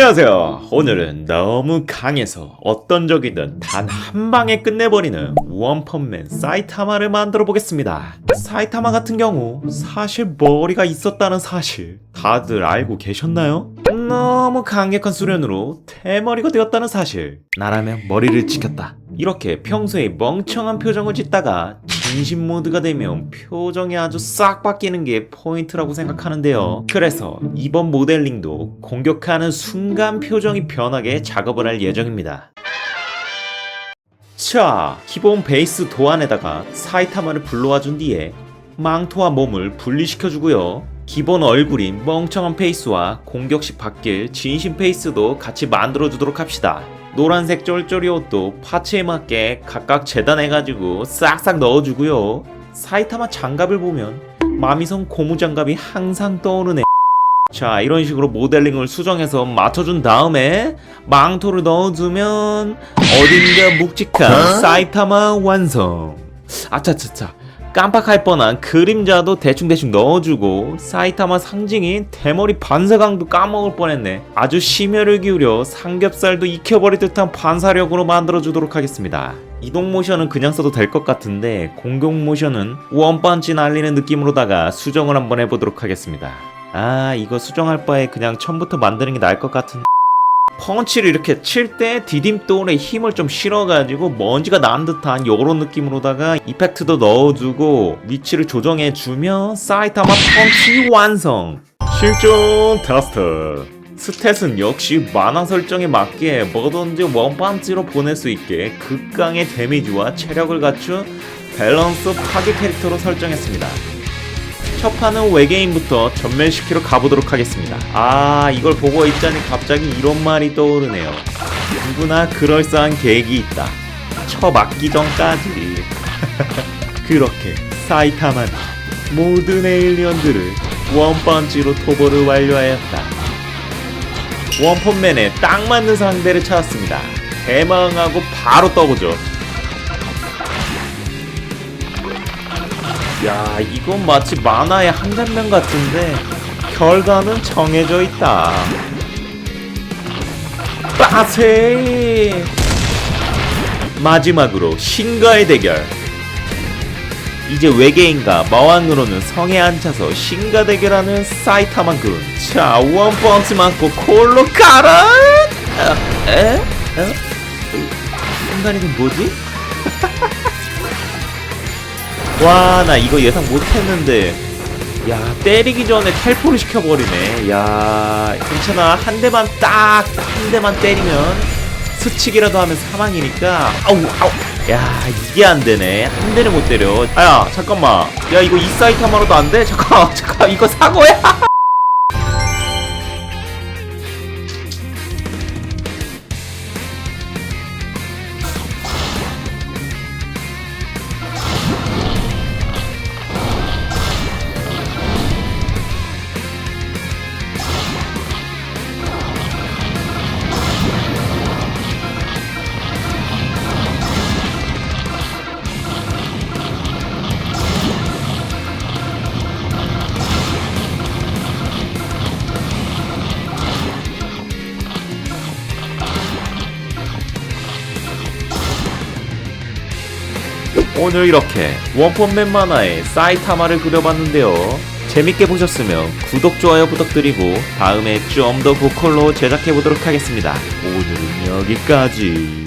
안녕하세요. 오늘은 너무 강해서 어떤 적이든 단 한 방에 끝내버리는 원펀맨 사이타마를 만들어 보겠습니다. 사이타마 같은 경우 사실 머리가 있었다는 사실 다들 알고 계셨나요? 너무 강력한 수련으로 대머리가 되었다는 사실 나라면 머리를 지켰다. 이렇게 평소에 멍청한 표정을 짓다가 진심 모드가 되면 표정이 아주 싹 바뀌는 게 포인트라고 생각하는데요. 그래서 이번 모델링도 공격하는 순간 표정이 변하게 작업을 할 예정입니다. 자, 기본 베이스 도안에다가 사이타마를 불러와 준 뒤에 망토와 몸을 분리시켜 주고요. 기본 얼굴인 멍청한 페이스와 공격식 바뀔 진심 페이스도 같이 만들어 주도록 합시다. 노란색 쫄쫄이 옷도 파츠에 맞게 각각 재단해가지고 싹싹 넣어주고요. 사이타마 장갑을 보면 마미성 고무 장갑이 항상 떠오르네. 자 이런 식으로 모델링을 수정해서 맞춰준 다음에 망토를 넣어주면 어딘가 묵직한 사이타마 완성 아차차차 깜빡할 뻔한 그림자도 대충대충 넣어주고 사이타마 상징인 대머리 반사광도 까먹을 뻔했네. 아주 심혈을 기울여 삼겹살도 익혀버릴 듯한 반사력으로 만들어주도록 하겠습니다. 이동 모션은 그냥 써도 될 것 같은데 공격 모션은 원펀치 날리는 느낌으로다가 수정을 한번 해보도록 하겠습니다. 아 이거 수정할 바에 그냥 처음부터 만드는 게 나을 것 같은 펀치를 이렇게 칠 때 디딤돌에 힘을 좀 실어가지고 먼지가 난 듯한 요런 느낌으로다가 이펙트도 넣어주고 위치를 조정해주면 사이타마 펀치 완성! 실존 테스트! 스탯은 역시 만화 설정에 맞게 뭐든지 원펀치로 보낼 수 있게 극강의 데미지와 체력을 갖춘 밸런스 파괴 캐릭터로 설정했습니다 첫 판은 외계인부터 전멸시키러 가보도록 하겠습니다. 아, 이걸 보고 있자니 갑자기 이런 말이 떠오르네요. 누구나 그럴싸한 계획이 있다. 처맞기 전까지. 그렇게 사이타마는 모든 에일리언들을 원펀치로 토벌을 완료하였다. 원펀맨에 딱 맞는 상대를 찾았습니다. 대망하고 바로 떠보죠. 야, 이건 마치 만화의 한 장면 같은데 결과는 정해져 있다. 빠세! 마지막으로 신과의 대결. 이제 외계인과 마왕으로는 성에 앉혀서 신과 대결하는 사이타마군. 자, 원펀치 맞고 콜로 가라! 어, 에? 어? 순간이는 뭐지? 와, 나 이거 예상 못했는데. 야, 때리기 전에 텔포를 시켜버리네. 야, 괜찮아. 한 대만 딱, 한 대만 때리면 스치기라도 하면 사망이니까. 아우, 아우. 야, 이게 안 되네. 한 대를 못 때려. 아, 야, 잠깐만. 야, 이거 이 사이타마로도 안 돼? 잠깐, 잠깐, 이거 사고야? 오늘 이렇게 원펀맨 만화의 사이타마를 그려봤는데요. 재밌게 보셨으면 구독, 좋아요 부탁드리고 다음에 좀 더 고퀄로 제작해보도록 하겠습니다. 오늘은 여기까지.